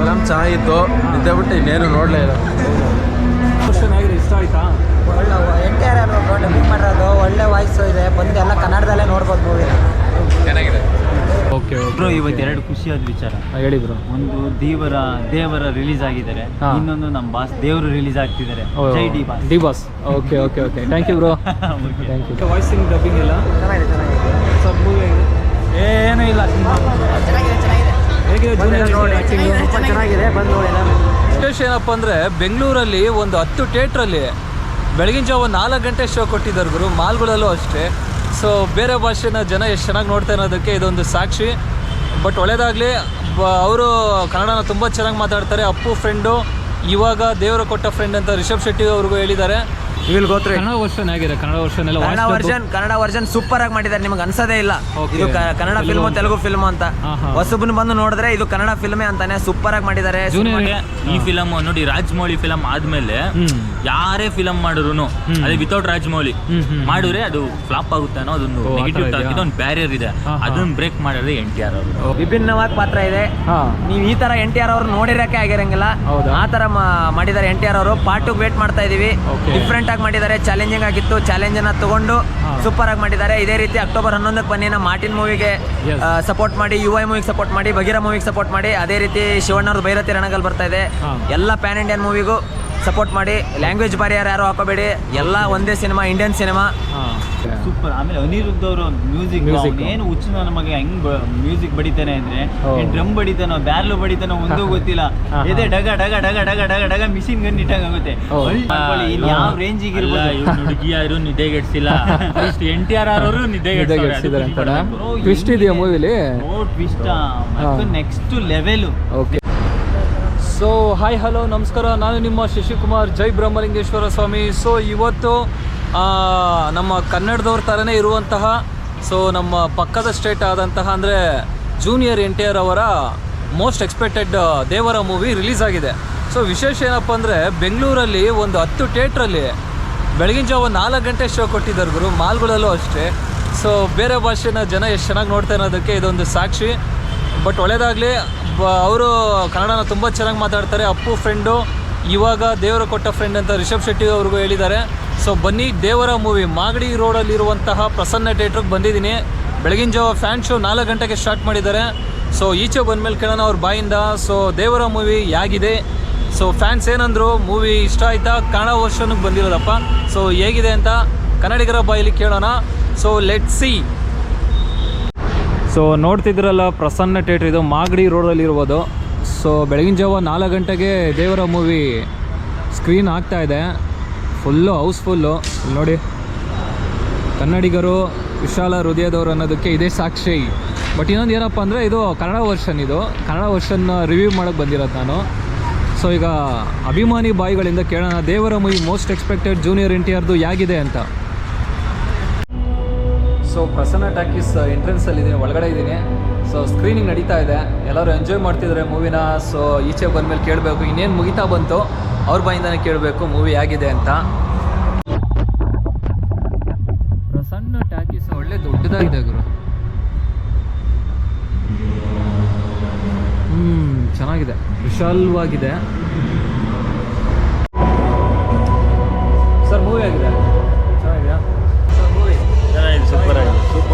Film ಚೆನ್ನಾಗಿತ್ತು ನಿದ್ದೆ ಬಿಟ್ಟು ಇನ್ನೇನು ನೋಡಲೇ ಇಲ್ಲ. ಆಗಿದೆ ಇಷ್ಟ ಆಯ್ತಾ? ಒಳ್ಳೆ ಎನ್ ಟಿ ಆರ್ ಡಬ್ಬಿಂಗ್ ಮಾಡಿರೋದು ಒಳ್ಳೆ ವಾಯ್ಸ್ ಇದೆ ಬಂದು ಎಲ್ಲ ಕನ್ನಡದಲ್ಲೇ ನೋಡ್ಬೋದು ಮೂವಿ ಚೆನ್ನಾಗಿದೆ. ಓಕೆ ಬ್ರೋ ಇವತ್ತು ಎರಡು ಖುಷಿಯಾದ ವಿಚಾರ. ಹೇಳಿ ಬ್ರೋ. ಒಂದು ದೇವರ ದೇವರ ರಿಲೀಸ್ ಆಗಿದ್ದಾರೆ. ಇನ್ನೊಂದು ನಮ್ಮ ಬಾಸ್ ದೇವರು ರಿಲೀಸ್ ಆಗ್ತಿದ್ದಾರೆ. ಜೈ D boss D boss okay okay okay thank you bro. Thank you voicing dubbing ಎಲ್ಲ? ಚೆನ್ನಾಗಿದೆ ಚೆನ್ನಾಗಿದೆ. ಸಬ್ ಮೂವಿ ಏನೂ ಇಲ್ಲ. ಸಿನಿಮಾ ಚೆನ್ನಾಗಿದೆ. ಚೆನ್ನಾಗಿದೆ. ಬಂದು ವಿಶೇಷ ಏನಪ್ಪ ಅಂದರೆ ಬೆಂಗಳೂರಲ್ಲಿ ಒಂದು ಹತ್ತು ಥಿಯೇಟ್ರಲ್ಲಿ ಬೆಳಗಿನ ಜಾವ ನಾಲ್ಕು ಗಂಟೆ ಶೋ ಕೊಟ್ಟಿದ್ದಾರೆ ಗುರು. ಮಾಲ್ಗಳಲ್ಲೂ ಅಷ್ಟೇ. ಸೊ ಬೇರೆ ಭಾಷೆನ ಜನ ಎಷ್ಟು ಚೆನ್ನಾಗಿ ನೋಡ್ತಾ ಇರೋದಕ್ಕೆ ಇದೊಂದು ಸಾಕ್ಷಿ. ಬಟ್ ಒಳ್ಳೇದಾಗಲಿ ಅವರು ಕನ್ನಡನ ತುಂಬ ಚೆನ್ನಾಗಿ ಮಾತಾಡ್ತಾರೆ. ಅಪ್ಪು ಫ್ರೆಂಡು ಇವಾಗ ದೇವರು ಕೊಟ್ಟ ಫ್ರೆಂಡ್ ಅಂತ ರಿಷಬ್ ಶೆಟ್ಟಿ ಅವ್ರಿಗೂ ಹೇಳಿದ್ದಾರೆ. ವಿಲ್ ಗೋತ್ರಿ ಕನ್ನಡ ವರ್ಷನ್ ಆಗಿದೆ ಕನ್ನಡ ವರ್ಷನ್ ಎಲ್ಲ Kannada version Kannada version super ಆಗಿ ಮಾಡಿದ್ದಾರೆ. ನಿಮ್ಗೆ ಅನ್ಸದೇ ಇಲ್ಲ. ಇದು ಕನ್ನಡ ಫಿಲ್ಮ್ ತೆಲುಗು ಫಿಲ್ಮ್ ಅಂತ. ಹೊಸಬನ್ ಬಂದು ನೋಡಿದ್ರೆ ಇದು ಕನ್ನಡ ಫಿಲ್ಮೇ ಅಂತಾನೆ ಸೂಪರ್ ಆಗಿ ಮಾಡಿದ್ದಾರೆ. ಈ ಫಿಲಮ್ ನೋಡಿ ರಾಜಮೌಳಿ ಫಿಲಮ್ ಆದ್ಮೇಲೆ. ಯಾರೇ ಫಿಲಮ್ ಮಾಡಿದ್ರು ಅದೇ ವಿತೌಟ್ ರಾಜಮೌಳಿ. ಮಾಡಿದ್ರೆ ಅದು ಫ್ಲಾಪ್ ಆಗುತ್ತೆ ಅನ್ನೋ ಅದೊಂದು ನೆಗೆಟಿವ್? ಟಾಕ್ ಒಂದು ಬ್ಯಾರಿಯರ್ ಇದೆ. ಅದನ್ನ ಬ್ರೇಕ್ ಮಾಡಿದ್ರೆ ಎನ್ ಟಿ ಆರ್ ಅವರು ವಿಭಿನ್ನವಾಗಿ ಪಾತ್ರ ಇದೆ. ನೀವು ಈ ತರ ಎನ್ ಟಿ ಆರ್ ಅವ್ರು ನೋಡಿರಕ್ಕೆ ಆಗಿರಂಗಿಲ್ಲ. ಆ ತರ ಮಾಡಿದ್ದಾರೆ ಎನ್ ಟಿ ಆರ್ ಅವರು. ಪಾರ್ಟ್ ವೇಟ್ ಮಾಡ್ತಾ ಇದೀವಿ. ಡಿಫ್ರೆಂಟ್ ಆಗಿ ಮಾಡಿದ್ದಾರೆ ಚಾಲೆಂಜಿಂಗ್ ಆಗಿತ್ತು ಚಾಲೆಂಜ್ ಅನ್ನ ತಗೊಂಡು ಸೂಪರ್ ಆಗಿ ಮಾಡಿದ್ದಾರೆ. ಇದೇ ರೀತಿ ಅಕ್ಟೋಬರ್ ಹನ್ನೊಂದಕ್ಕೆ ಬನ್ನಿ ನಮ್ಮ ಮಾರ್ಟಿನ್ ಮೂವಿಗೆ ಸಪೋರ್ಟ್ ಮಾಡಿ ಯು ಐ ಮೂವಿಗೆ ಸಪೋರ್ಟ್ ಮಾಡಿ ಬಗೀರ ಮೂವಿಗೆ ಸಪೋರ್ಟ್ ಮಾಡಿ ಅದೇ ರೀತಿ ಶಿವಣ್ಣವ್ರದ್ದು ಭೈರತಿ ರಣಗಲ್ ಬರ್ತಾ ಇದೆ. ಎಲ್ಲ ಪ್ಯಾನ್ ಇಂಡಿಯನ್ ಮೂವಿಗೂ ಸಪೋರ್ಟ್ ಮಾಡಿ. ಲ್ಯಾಂಗ್ವೇಜ್ ಬಾರಿಯರ್ ಯಾರು ಹಾಕೋಬೇಡಿ. ಎಲ್ಲ ಒಂದೇ ಸಿನಿಮಾ ಇಂಡಿಯನ್ ಸಿನಿಮಾ. ಸೂಪರ್ ಆಮೇಲೆ ಅನಿರುದ್ಧ ಅವರು ಮ್ಯೂಸಿಕ್. ಏನು ಹುಚ್ಚು ನಮಗೆ ಹೆಂಗ್ ಮ್ಯೂಸಿಕ್ ಬಡಿತಾನೆ ಅಂದ್ರೆ ಡ್ರಮ್ ಬಡಿತಾನೋ ಬ್ಯಾರ್ಲು ಬಡಿತಾನೋ ಒಂದು ಗೊತ್ತಿಲ್ಲ. ಎದೆ ಡಗ ಡಗ ಡಗ ಡಗ ಡಗ ಡಗ ಮಿಷಿನ್ ಗನ್ ಇಟ್ಟಂಗ್ ಆಗುತ್ತೆ. ರೇಂಜ್ ಇನ್ ಯಾವ ರೇಂಜಿಗೆ ಇರ್ಬೋದು? ಹುಡುಗಿಯಾರು ನಿದ್ದೆಗೆಡ್ಸಿಲ್ಲ ಎನ್ ಟಿ ಆರ್ ಅವರು ನಿದ್ದೆಗೆಡ್ಸಿದ್ದಾರೆ ಟ್ವಿಸ್ಟ್ ಇದೆಯಾ ಮೂವಿಲಿ ಓ twist. Next level okay so hi hello ನಮಸ್ಕಾರ. ನಾನು ನಿಮ್ಮ ಶಶಿಕುಮಾರ್, ಜೈ ಬ್ರಹ್ಮಲಿಂಗೇಶ್ವರ ಸ್ವಾಮಿ. ಸೊ ಇವತ್ತು ನಮ್ಮ ಕನ್ನಡದವ್ರ ಥರನೇ ಇರುವಂತಹ ಸೊ ನಮ್ಮ ಪಕ್ಕದ ಸ್ಟೇಟ್ ಆದಂತಹ, ಅಂದರೆ ಜೂನಿಯರ್ ಎನ್ ಟಿ ಆರ್ ಅವರ most expected Devara movie release ಆಗಿದೆ. ಸೊ ವಿಶೇಷ ಏನಪ್ಪ ಅಂದರೆ, ಬೆಂಗಳೂರಲ್ಲಿ ಒಂದು ಹತ್ತು ಥಿಯೇಟ್ರಲ್ಲಿ ಬೆಳಗಿನ ಜಾವ ನಾಲ್ಕು ಗಂಟೆ ಶೋ ಕೊಟ್ಟಿದ್ದಾರೆ ಗುರು. ಮಾಲ್ಗಳಲ್ಲೂ ಅಷ್ಟೇ. ಸೊ ಬೇರೆ ಭಾಷೆನ ಜನ ಎಷ್ಟು ಚೆನ್ನಾಗಿ ನೋಡ್ತಾ ಇರೋದಕ್ಕೆ ಇದೊಂದು ಸಾಕ್ಷಿ. ಬಟ್ ಒಳ್ಳೇದಾಗಲಿ ಅವರು ಕನ್ನಡನ ತುಂಬ ಚೆನ್ನಾಗಿ ಮಾತಾಡ್ತಾರೆ, ಅಪ್ಪು ಫ್ರೆಂಡು ಇವಾಗ ದೇವರ ಕೊಟ್ಟ ಫ್ರೆಂಡ್ ಅಂತ ರಿಷಬ್ ಶೆಟ್ಟಿ ಅವ್ರಿಗೂ ಹೇಳಿದ್ದಾರೆ. ಸೊ ಬನ್ನಿ, ದೇವರ ಮೂವಿ ಮಾಗಡಿ ರೋಡಲ್ಲಿರುವಂತಹ ಪ್ರಸನ್ನ ಥಿಯೇಟ್ರಿಗೆ ಬಂದಿದ್ದೀನಿ. ಬೆಳಗಿನ ಜಾವ ಫ್ಯಾನ್ ಶೋ ನಾಲ್ಕು ಗಂಟೆಗೆ ಸ್ಟಾರ್ಟ್ ಮಾಡಿದ್ದಾರೆ. ಸೊ ಈಚೆ ಬಂದಮೇಲೆ ಕೇಳೋಣ ಅವ್ರ ಬಾಯಿಂದ. ಸೊ ದೇವರ ಮೂವಿ ಹೇಗಿದೆ ಸೊ ಫ್ಯಾನ್ಸ್ ಏನಂದರು ಮೂವಿ ಇಷ್ಟ ಆಯ್ತಾ? ಕನ್ನಡ ವರ್ಷನಿಗೆ ಬಂದಿರೋದಪ್ಪ. ಸೊ ಹೇಗಿದೆ ಅಂತ ಕನ್ನಡಿಗರ ಬಾಯಲ್ಲಿ ಕೇಳೋಣ. ಸೊ ಲೆಟ್ ಸಿ ಸೊ ನೋಡ್ತಿದ್ರಲ್ಲ ಪ್ರಸನ್ನ ಥಿಯೇಟ್ರ್ ಇದು ಮಾಗಡಿ ರೋಡಲ್ಲಿ ಇರ್ಬೋದು. ಸೊ ಬೆಳಗಿನ ಜಾವ ನಾಲ್ಕು ಗಂಟೆಗೆ ದೇವರ ಮೂವಿ ಸ್ಕ್ರೀನ್ ಆಗ್ತಾ ಇದೆ. ಫುಲ್ಲು ಹೌಸ್ಫುಲ್ಲು ನೋಡಿ, ಕನ್ನಡಿಗರು ವಿಶಾಲ ಹೃದಯದವರು ಅನ್ನೋದಕ್ಕೆ ಇದೇ ಸಾಕ್ಷಿ. ಬಟ್ ಇನ್ನೊಂದು ಏನಪ್ಪ ಅಂದರೆ, ಇದು ಕನ್ನಡ ವರ್ಷನ್ ಇದು. ಕನ್ನಡ ವರ್ಷನ್ನ ರಿವ್ಯೂ ಮಾಡೋಕ್ಕೆ ಬಂದಿರೋದು ನಾನು. ಸೊ ಈಗ ಅಭಿಮಾನಿ ಬಾಯಿಗಳಿಂದ ಕೇಳೋಣ. Devara movie most expected junior N T ಆರ್ದು ಹೇಗಿದೆ ಅಂತ. ಸೊ ಪ್ರಸನ್ನ ಟಾಕೀಸ್ ಎಂಟ್ರೆನ್ಸಲ್ಲಿ ಇದ್ದೀನಿ ಒಳಗಡೆ ಇದ್ದೀನಿ. ಸೊ ಸ್ಕ್ರೀನಿಂಗ್ ನಡೀತಾ ಇದೆ. ಎಲ್ಲರೂ ಎಂಜಾಯ್ ಮಾಡ್ತಿದ್ರೆ ಮೂವಿನ ಸೊ ಈಚೆ ಬಂದಮೇಲೆ ಕೇಳಬೇಕು. ಇನ್ನೇನು ಮುಗಿತಾ ಬಂತು, ಅವ್ರ ಬಾಯಿಂದನೇ ಕೇಳಬೇಕು ಮೂವಿ ಆಗಿದೆ ಅಂತ. ಪ್ರಸನ್ನ ಟಾಕೀಸ್ ಒಳ್ಳೆ ದೊಡ್ಡದಾಗಿದೆ ಗುರು. ಹ್ಮ್, ಚೆನ್ನಾಗಿದೆ. ವಿಶಾಲವಾಗಿದೆ. ಸರ್ ಮೂವಿ ಆಗಿದೆ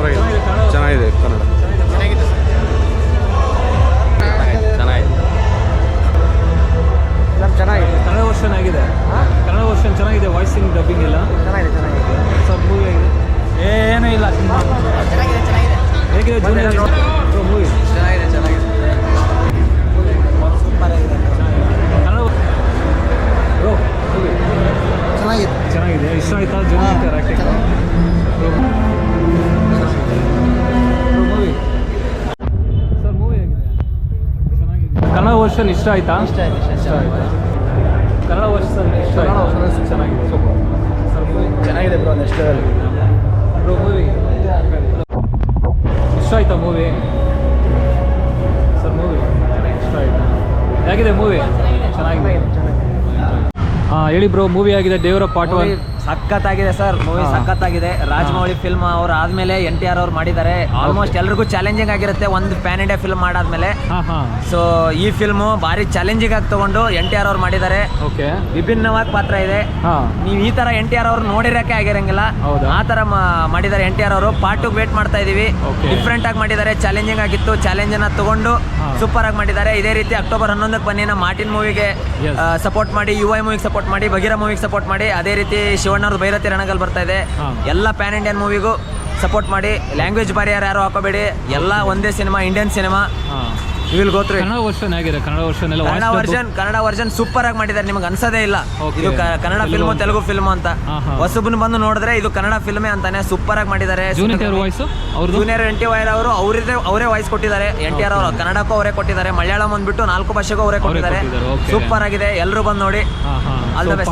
ಆಗಿ ಸೂಪರ್ ಆಗಿದೆ ಚೆನ್ನಾಗಿದೆ ಕನ್ನಡ. ಚೆನ್ನಾಗಿದೆ. ಚೆನ್ನಾಗಿದೆ. ಕನ್ನಡ ವರ್ಷನ್ ಆಗಿದೆ. ಕನ್ನಡ ವರ್ಷನ್ ಚೆನ್ನಾಗಿದೆ ವಾಯ್ಸಿಂಗ್ ಡಬ್ಬಿಂಗ್ ಎಲ್ಲ. ಚೆನ್ನಾಗಿದೆ ಚೆನ್ನಾಗಿದೆ. ಸಬ್ ಮೂವಿ ಆಗಿದೆ. ಏನೂ ಇಲ್ಲ. ಚೆನ್ನಾಗಿದೆ ಚೆನ್ನಾಗಿದೆ. ಹೇಗಿದೆ ಮೂವಿ ಚೆನ್ನಾಗಿದೆ ಚೆನ್ನಾಗಿದೆ. ಸೂಪರ್ ಆಗಿದೆ ಕನ್ನಡ ಬ್ರೋ ಚೆನ್ನಾಗಿದೆ. ಚೆನ್ನಾಗಿದೆ. ಇಷ್ಟ ಆಯ್ತಾ? ಜೂನಿಯರ್ ಆ್ಯಕ್ಟಿಂಗ್ ವರ್ಷನ್ ಇಷ್ಟ ಆಯ್ತಾ? ಇಷ್ಟ ಆಯ್ತು ಇಷ್ಟ ಆಯ್ತಾ. ಕನ್ನಡ ವರ್ಷನ್ ಇಷ್ಟ ಆಯ್ತಾ? ಚೆನ್ನಾಗಿದೆ ಸೂಪರ್ ಸರ್ ಮೂವಿ ಚೆನ್ನಾಗಿದೆ bro next level bro movie ಇಷ್ಟ ಆಯ್ತಾ ಮೂವಿ ಸರ್ ಮೂವಿ ಇಷ್ಟ ಆಯ್ತಾ? ಹೇಗಿದೆ ಮೂವಿ ಚೆನ್ನಾಗಿದೆ. ಹಾಂ ಹೇಳಿ ಬ್ರೋ ಮೂವಿ ಆಗಿದೆ ದೇವರ ಪಾರ್ಟ್ ಒನ್ ಸಖತ್ತಾಗಿದೆ ಸರ್. ಮೂವಿ. ಸಖತ್ತಾಗಿದೆ. ರಾಜಮೌಳಿ ಫಿಲ್ಮ್ ಅವ್ರು ಆದ್ಮೇಲೆ ಎನ್ ಟಿ ಆರ್ ಅವ್ರು ಮಾಡಿದ್ದಾರೆ. ಆಲ್ಮೋಸ್ಟ್ ಎಲ್ರಿಗೂ ಚಾಲೆಂಜಿಂಗ್ ಆಗಿರುತ್ತೆ ಒಂದು ಪ್ಯಾನ್ ಇಂಡಿಯಾ ಫಿಲ್ಮ್ ಮಾಡಾದ್ಮೇಲೆ. ಸೊ ಈ ಫಿಲ್ಮ್ ಭಾರಿ ಚಾಲೆಂಜಿಂಗ್ ಆಗಿ ತಗೊಂಡು ಎನ್ ಟಿ ಆರ್ ಅವ್ರು ಮಾಡಿದ್ದಾರೆ. ವಿಭಿನ್ನವಾಗಿ ವಿಭಿನ್ನವಾದ ಪಾತ್ರ ಇದೆ. ನೀವು ಈ ತರ ಎನ್ ಟಿ ಆರ್ ಅವ್ರು ನೋಡಿರಕ್ಕೆ ಆಗಿರಂಗಿಲ್ಲ. ಆ ತರ ಮಾಡಿದ್ದಾರೆ ಎನ್ ಟಿ ಆರ್ ಅವರು. ಪಾರ್ಟ್ ವೇಟ್ ಮಾಡ್ತಾ ಇದೀವಿ. ಡಿಫ್ರೆಂಟ್ ಆಗಿ ಮಾಡಿದ್ದಾರೆ. ಚಾಲೆಂಜಿಂಗ್ ಆಗಿತ್ತು. ಚಾಲೆಂಜ್ ಅನ್ನ ತಗೊಂಡು ಸೂಪರ್ ಆಗಿ ಮಾಡಿದ್ದಾರೆ. ಇದೇ ರೀತಿ ಅಕ್ಟೋಬರ್ ಹನ್ನೊಂದಕ್ಕೆ ಬನ್ನಿ. ನಮ್ಮ ಮಾರ್ಟಿನ್ ಮೂವಿಗೆ ಸಪೋರ್ಟ್ ಮಾಡಿ ಯು ಐ ಮೂವಿಗೆ ಸಪೋರ್ಟ್ ಮಾಡಿ ಬಗೀರ ಮೂವಿಗೆ ಸಪೋರ್ಟ್ ಮಾಡಿ ಅದೇ ರೀತಿ ಶಿವಣ್ಣವ್ರದ್ದು ಭೈರತಿ ರಣಗಲ್ ಬರ್ತಾ ಇದೆ. ಎಲ್ಲ ಪ್ಯಾನ್ ಇಂಡಿಯನ್ ಮೂವಿಗೂ ಸಪೋರ್ಟ್ ಮಾಡಿ. ಲ್ಯಾಂಗ್ವೇಜ್ ಬಾರಿಯರ್ ಯಾರು ಹಾಕೋಬೇಡಿ. ಎಲ್ಲ ಒಂದೇ ಸಿನಿಮಾ ಇಂಡಿಯನ್ ಸಿನಿಮಾ ವಿಲ್ ಗೋತ್ರಿ ಕನ್ನಡ ವರ್ಷನ್ ಆಗಿದೆ ಕನ್ನಡ ವರ್ಷನ್ ಎಲ್ಲ Kannada version Kannada version super ಆಗಿ ಮಾಡಿದ್ದಾರೆ ನಿಮ್ಗೆ ಅನ್ಸೋದೇ ಇಲ್ಲ. ಇದು ಕನ್ನಡ ಫಿಲ್ಮ್ ತೆಲುಗು ಫಿಲ್ಮ್ ಅಂತ. ಹೊಸಬನ್ ಬಂದು ನೋಡಿದ್ರೆ ಇದು ಕನ್ನಡ ಫಿಲ್ಮೇ ಅಂತಾನೆ ಸೂಪರ್ ಆಗಿ ಮಾಡಿದ್ದಾರೆ. Junior voice junior N T wire ಅವರು ಅವರದೇ ಅವರೇ ವಾಯ್ಸ್ ಕೊಟ್ಟಿದ್ದಾರೆ. ಎನ್ ಟಿ ಆರ್ ಅವರು ಕನ್ನಡಕ್ಕೂ ಅವರೇ ಕೊಟ್ಟಿದ್ದಾರೆ. ಮಲಯಾಳಂ ಬಂದ್ಬಿಟ್ಟು ನಾಲ್ಕು ಭಾಷೆಗೂ ಅವರೇ ಕೊಟ್ಟಿದ್ದಾರೆ. ಸೂಪರ್ ಆಗಿದೆ. ಎಲ್ಲರೂ ಬಂದು ನೋಡಿ.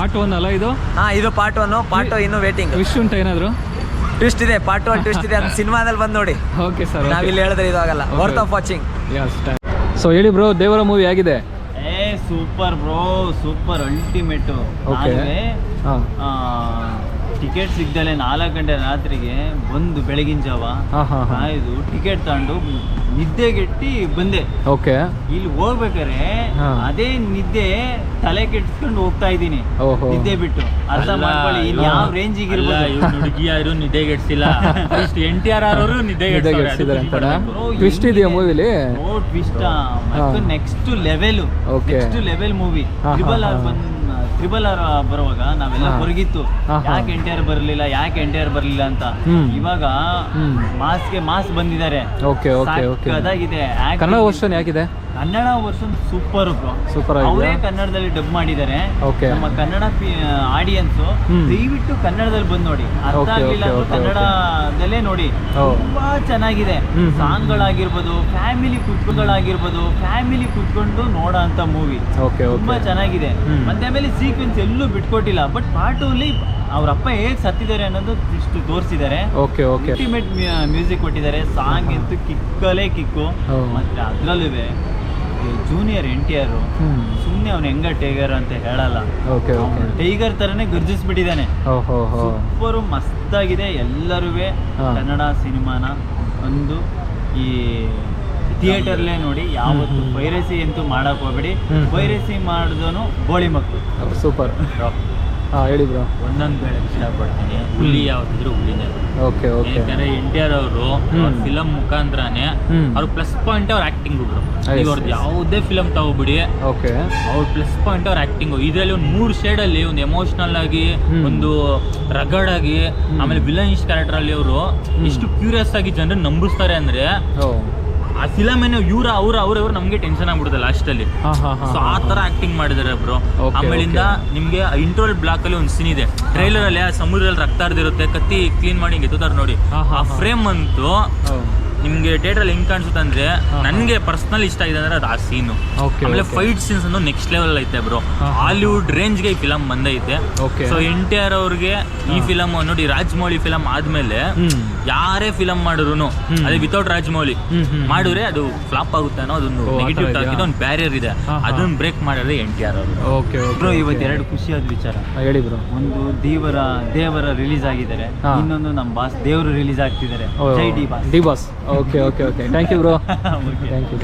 ಪಾರ್ಟ್ ಒನ್ ಅಲ್ಲ ಇದು? ಹಾ ಇದು ಪಾರ್ಟ್ ಒನ್ ಪಾರ್ಟ್ ಇನ್ನು ವೇಟಿಂಗ್ ವಿಶ್ ಉಂಟಾ ಏನಾದರೂ? ಟ್ವಿಸ್ಟ್ ಇದೆ. ಪಾರ್ಟ್ ಒನ್ ಟ್ವಿಸ್ಟ್ ಇದೆ. ಅದು ಸಿನಿಮಾದಲ್ಲಿ ಬಂದು ನೋಡಿ. ಓಕೆ ಸರ್ ನಾವಿಲ್ಲಿ ಹೇಳಿದ್ರೆ ಇದು ಆಗಲ್ಲ. Worth of watching yes so ಹೇಳಿ ಬ್ರೋ ದೇವರ ಮೂವಿ ಆಗಿದೆ ಏ super bro super ultimate Okay. ಹಾಂ. ಟಿಕೆಟ್ ಸಿಗ್ದಲೆ ನಾಲ್ಕು ಗಂಟೆ ರಾತ್ರಿಗೆ ಬಂದು ಬೆಳಗಿನ ಜಾವ ಕಾಯ್ದು ಟಿಕೆಟ್ ತಗೊಂಡು ನಿದ್ದೆಗೆಟ್ಟಿ ಬಂದೆ. ಓಕೆ. ಇಲ್ಲಿ ಹೋಗ್ಬೇಕಾರೆ ಅದೇ ನಿದ್ದೆ ತಲೆ ಕೆಡ್ಸ್ಕೊಂಡು ಹೋಗ್ತಾ ಇದ್ದೀನಿ. ಓಹೋ. ನಿದ್ದೆ ಬಿಟ್ಟು ಅರ್ಥ ಮಾಡ್ಕೊಳ್ಳಿ ಇನ್ ಯಾವ ರೇಂಜ್ ಇರ್ಬೋದು? ನಿದ್ದೆ ನಿದ್ದೆಗೆಡ್ಸಿಲ್ಲ ಫಸ್ಟ್ ಎನ್ ಟಿ ಆರ್ ಅವರು Bro, ಟ್ವಿಸ್ಟ್ ಇದೆಯಾ ಮೂವಿಲಿ ಓ ಟ್ವಿಸ್ಟ್ ಮತ್ತು next level. Next level movie triple R. ಬಂದ್ ಟ್ರಿಬಲ್ ಆರ್ ಬರುವಾಗ ನಾವೆಲ್ಲ. ಹೊರಗಿತ್ತು. ಯಾಕೆ ಎನ್ ಟಿ ಆರ್ ಬರಲಿಲ್ಲ ಯಾಕೆ ಎನ್ ಟಿ ಆರ್ ಬರಲಿಲ್ಲ ಅಂತ. ಇವಾಗ. ಮಾಸ್ಗೆ ಮಾಸ್ ಬಂದಿದ್ದಾರೆ. Okay okay okay. ಅದಾಗಿದೆ. Kannada version ಯಾಕಿದೆ ಕನ್ನಡ ವರ್ಷನ್ ಸೂಪರ್ ಬ್ರೋ ಆಗಿದೆಯಾ? ಅವರೇ ಕನ್ನಡದಲ್ಲಿ ಡಬ್ ಮಾಡಿದ್ದಾರೆ. ನಮ್ಮ ಕನ್ನಡ ಆಡಿಯನ್ಸ್ ದಯವಿಟ್ಟು ಕನ್ನಡದಲ್ಲಿ ಬಂದು ನೋಡಿ. ಅರ್ಥ ಆಗಿಲ್ಲ ಅಂದ್ರೆ ಕನ್ನಡದಲ್ಲೇ ನೋಡಿ. ತುಂಬಾ ಚೆನ್ನಾಗಿದೆ. ಸಾಂಗ್ ಗಳಾಗಿರ್ಬೋದು ಫ್ಯಾಮಿಲಿ ಕುತ್ಕೊಂಡ್ಗಳಾಗಿರ್ಬೋದು ಫ್ಯಾಮಿಲಿ ಕುತ್ಕೊಂಡು ನೋಡೋ ಅಂತ ಮೂವಿ ತುಂಬಾ ಚೆನ್ನಾಗಿದೆ. ಮತ್ತೆ ಆಮೇಲೆ ಸೀಕ್ವೆನ್ಸ್ ಎಲ್ಲೂ ಬಿಟ್ಕೊಟ್ಟಿಲ್ಲ. ಬಟ್ ಪಾರ್ಟ್ ಅಲ್ಲಿ ಅವ್ರ ಅಪ್ಪ ಹೇಗ್ ಸತ್ತಿದ್ದಾರೆ ಅನ್ನೋದು ಇಷ್ಟು ತೋರಿಸಿದ್ದಾರೆ. ಓಕೆ ಓಕೆ ಅಲ್ಟಿಮೇಟ್ ಮ್ಯೂಸಿಕ್ ಕೊಟ್ಟಿದ್ದಾರೆ. ಸಾಂಗ್ ಅಂತೂ ಕಿಕ್ಕಲೇ ಕಿಕ್ಕು. ಮತ್ತೆ ಅದ್ರಲ್ಲೂ ಜೂನಿಯರ್ ಎನ್ ಟಿ ಆರ್ ಸುಮ್ಮನೆ ಅವ್ನು ಹೆಂಗ ಟೈಗರ್ ಅಂತ ಹೇಳಲ್ಲ. ಓಕೆ ಟೈಗರ್ ತರನೇ ಗರ್ಜಿಸ್ಬಿಟ್ಟಿದ್ದಾನೆ. ಸೂಪರ್ ಮಸ್ತ್ ಆಗಿದೆ ಸೂಪರು ಮಸ್ತಾಗಿದೆ ಎಲ್ಲರೂ ಕನ್ನಡ ಸಿನಿಮಾನ ಒಂದು ಈ ಥಿಯೇಟರ್ಲೇ ನೋಡಿ ಯಾವತ್ತು. ಪೈರಸಿ ಅಂತೂ ಮಾಡಕ್ ಹೋಗ್ಬೇಡಿ. ವೈರಸಿ ಪೈರಸಿ ಮಾಡಿದವನು ಬೋಳಿ ಮಕ್ಕಳು ಸೂಪರ್ ಹಾಂ ಹೇಳಿ ಬ್ರೋ ಒಂದೊಂದು ಹೇಳಕ್ ಇಷ್ಟಪಡ್ತೀನಿ. ಹುಲಿ ಯಾವ್ದಿದ್ರು ಹುಲಿನೇ ಓಕೆ ಓಕೆ. ಯಾಕಂದ್ರೆ ಎನ್ ಟಿ ಆರ್ ಅವರು. ಫಿಲಮ್ ಮುಖಾಂತರನೇ ಅವ್ರ ಪ್ಲಸ್ ಪಾಯಿಂಟ್ ಅವ್ರ ಆಕ್ಟಿಂಗ್ Yes, ಈಗ ಅವ್ರದ್ದು. ಯಾವುದೇ ಫಿಲಮ್ ತಗೋಬಿಡಿ ಓಕೆ. ಅವ್ರ ಪ್ಲಸ್ ಪಾಯಿಂಟ್ ಅವ್ರ ಆಕ್ಟಿಂಗ್ ಇದರಲ್ಲಿ ಒಂದು ಮೂರು ಶೇಡಲ್ಲಿ ಒಂದು ಎಮೋಷನಲ್ ಆಗಿ ಒಂದು ರಗಡ್ ಆಗಿ ಆಮೇಲೆ ವಿಲನ್ಸ್ ಕ್ಯಾರೆಕ್ಟರ್ ಅಲ್ಲಿ ಅವರು ಎಷ್ಟು ಕ್ಯೂರಿಯಸ್ ಆಗಿ ಜನರನ್ನ ನಂಬಿಸ್ತಾರೆ ಅಂದ್ರೆ ಆ ಫಿಲಮ್ ಏನೋ ಇವ್ರ ಅವ್ರ ಅವ್ರ ಇವ್ರು ನಮ್ಗೆ ಟೆನ್ಷನ್ ಆಗ್ಬಿಡುತ್ತೆ ಲಾಸ್ಟ್ ಅಲ್ಲಿ. ಹಾಂ ಹಾಂ ಸೊ ಆ ತರ ಆಕ್ಟಿಂಗ್ ಮಾಡಿದಾರೆ ಬ್ರೋ ಆಮೇಲಿಂದ ನಿಮ್ಗೆ ಇಂಟ್ರೋಲ್ ಬ್ಲಾಕ್ ಅಲ್ಲಿ ಒಂದು ಸೀನ್ ಇದೆ. ಟ್ರೈಲರ್ ಅಲ್ಲಿ ಆ ಸಮುದ್ರದಲ್ಲಿ ರಕ್ತ ಹರಿದಿರುತ್ತೆ ಕತ್ತಿ ಕ್ಲೀನ್ ಮಾಡಿ ಹಿಂಗೆ ಎತ್ತುತ್ತಾರೆ ನೋಡಿ. ಆ ಫ್ರೇಮ್ ಅಂತೂ ನಿಮ್ಗೆ ಥಿಯೇಟರ್ ಅಲ್ಲಿ ಹೆಂಗ್ ಕಾಣಿಸುತ್ತೆ ಅಂದ್ರೆ. ನನ್ಗೆ ಪರ್ಸನಲ್ ಇಷ್ಟ ಆಗಿದೆ ಅಂದ್ರೆ ಅದು ಆ ಸೀನು ಆಮೇಲೆ ಫೈಟ್ ಸೀನ್ಸ್ ಅನ್ನು ನೆಕ್ಸ್ಟ್ ಲೆವೆಲ್ ಐತೆ ಬ್ರೋ. ಹಾಲಿವುಡ್ ರೇಂಜ್ಗೆ ಈ ಫಿಲಮ್ ಬಂದೈತೆ. ಸೊ ಎನ್ ಟಿ ಆರ್ ಅವ್ರಿಗೆ ಈ ಫಿಲಂ ಫಿಲಮ್ ನೋಡಿ ರಾಜಮೌಳಿ ಫಿಲಮ್ ಆದ್ಮೇಲೆ. ಯಾರೇ ಫಿಲಮ್ ಮಾಡಿದ್ರು. ಅದೇ ವಿತೌಟ್ ರಾಜಮೌಳಿ. ಮಾಡಿದ್ರೆ ಅದು ಫ್ಲಾಪ್ ಆಗುತ್ತೆ ಅನ್ನೋ ಅದೊಂದು ನೆಗೆಟಿವ್ ಟಾಕ್ ಒಂದು ಬ್ಯಾರಿಯರ್ ಇದೆ. ಅದನ್ನ ಬ್ರೇಕ್ ಮಾಡಿದ್ರೆ ಎನ್ ಟಿ ಆರ್ ಅವರು ಓಕೆ ಬ್ರೋ ಇವತ್ತು ಎರಡು ಖುಷಿಯಾದ ವಿಚಾರ. ಹೇಳಿ ಬ್ರೋ ಒಂದು ದೇವರ ದೇವರ ರಿಲೀಸ್ ಆಗಿದ್ದಾರೆ. ಇನ್ನೊಂದು ನಮ್ಮ ಬಾಸ್ ದೇವರು ರಿಲೀಸ್ ಆಗ್ತಿದ್ದಾರೆ. ಜೈ D boss. D boss. Okay okay okay thank you bro thank you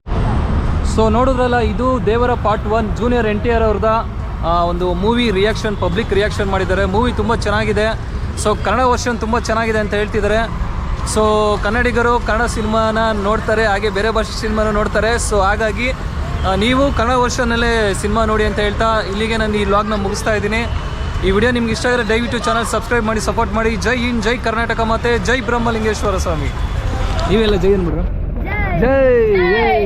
so ನೋಡಿದ್ರಲ್ಲ ಇದು Devara part one junior N T R ಅವ್ರದ ಒಂದು ಮೂವಿ ರಿಯಾಕ್ಷನ್ ಪಬ್ಲಿಕ್ ರಿಯಾಕ್ಷನ್ ಮಾಡಿದ್ದಾರೆ. ಮೂವಿ ತುಂಬ ಚೆನ್ನಾಗಿದೆ. ಸೊ ಕನ್ನಡ ವರ್ಷನ್ ತುಂಬ ಚೆನ್ನಾಗಿದೆ ಅಂತ ಹೇಳ್ತಿದ್ದಾರೆ. ಸೊ ಕನ್ನಡಿಗರು ಕನ್ನಡ ಸಿನಿಮಾನ ನೋಡ್ತಾರೆ. ಹಾಗೆ ಬೇರೆ ಭಾಷೆ ಸಿನಿಮಾನ ನೋಡ್ತಾರೆ. ಸೊ ಹಾಗಾಗಿ ನೀವು ಕನ್ನಡ ವರ್ಷನಲ್ಲೇ ಸಿನಿಮಾ ನೋಡಿ ಅಂತ ಹೇಳ್ತಾ ಇಲ್ಲಿಗೆ ನಾನು ಈ ವ್ಲಾಗ್ನ ಮುಗಿಸ್ತಾ ಇದ್ದೀನಿ. ಈ ವಿಡಿಯೋ ನಿಮ್ಗೆ ಇಷ್ಟ ಆದರೆ ದಯವಿಟ್ಟು ಚಾನಲ್ ಸಬ್ಸ್ಕ್ರೈಬ್ ಮಾಡಿ ಸಪೋರ್ಟ್ ಮಾಡಿ. ಜೈ ಹಿಂದ್ ಜೈ ಕರ್ನಾಟಕ ಮತ್ತೆ ಜೈ ಬ್ರಹ್ಮಲಿಂಗೇಶ್ವರ ಸ್ವಾಮಿ. ನೀವೆಲ್ಲ ಜೈ! ಅನ್ಬಿಡ್ರ ಜೈ! ಜೈ